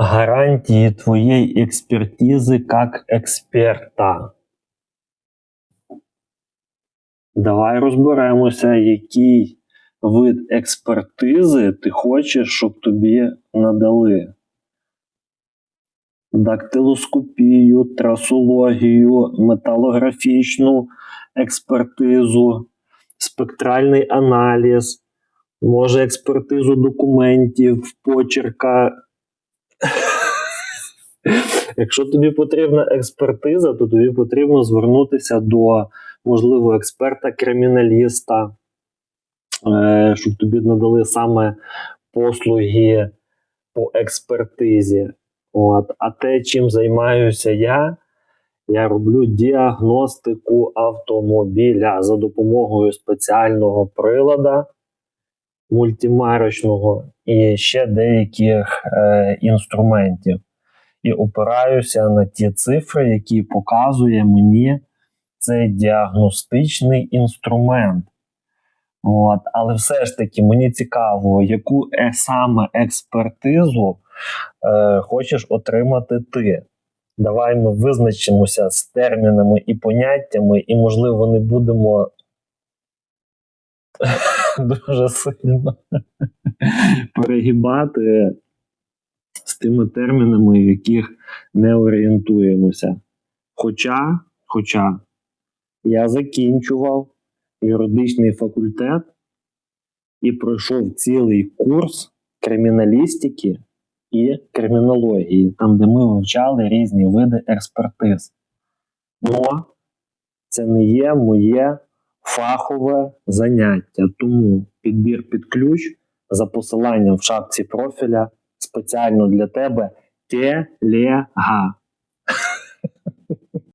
гарантии твоей экспертизы как експерта. Давай розберемося, який вид експертизи ти хочеш, щоб тобі надали. Дактилоскопію, трасологію, металографічну експертизу, спектральний аналіз, може експертизу документів, почерка. Якщо тобі потрібна експертиза, то тобі потрібно звернутися до, можливо, експерта-криміналіста, е, щоб тобі надали саме послуги по експертизі. От. А те, чим займаюся я, я роблю діагностику автомобіля за допомогою спеціального прилада мультимарочного і ще деяких е, інструментів. І опираюся на ті цифри, які показує мені цей діагностичний інструмент. От. Але все ж таки мені цікаво, яку е- саме експертизу е, хочеш отримати ти. Давай ми визначимося з термінами і поняттями, і, можливо, не будемо дуже сильно перегибати з тими термінами, в яких не орієнтуємося. Хоча, хоча я закінчував юридичний факультет і пройшов цілий курс криміналістики і кримінології, там, де ми вивчали різні види експертиз. Но це не є моє фахове заняття. Тому підбір під ключ за посиланням в шапці профіля спеціально для тебе телега.